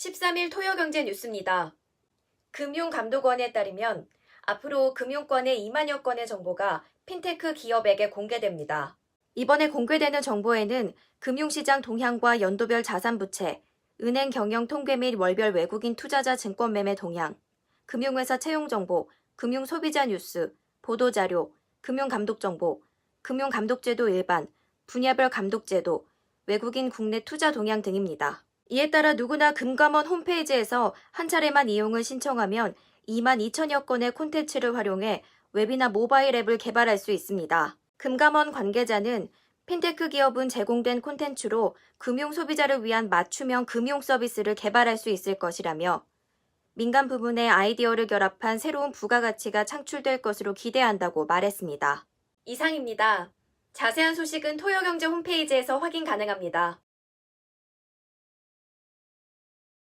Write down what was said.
13일 토요경제 뉴스입니다. 금융감독원에 따르면 앞으로 금융권의 2만여 건의 정보가 핀테크 기업에게 공개됩니다. 이번에 공개되는 정보에는 금융시장 동향과 연도별 자산부채, 은행 경영 통계 및 월별 외국인 투자자 증권 매매 동향, 금융회사 채용 정보, 금융 소비자 뉴스, 보도 자료, 금융 감독 정보, 금융 감독제도 일반, 분야별 감독제도, 외국인 국내 투자 동향 등입니다. 이에 따라 누구나 금감원 홈페이지에서 한 차례만 이용을 신청하면 2만 2천여 건의 콘텐츠를 활용해 웹이나 모바일 앱을 개발할 수 있습니다. 금감원 관계자는 핀테크 기업은 제공된 콘텐츠로 금융 소비자를 위한 맞춤형 금융 서비스를 개발할 수 있을 것이라며 민간 부분의 아이디어를 결합한 새로운 부가가치가 창출될 것으로 기대한다고 말했습니다. 이상입니다. 자세한 소식은 토요경제 홈페이지에서 확인 가능합니다.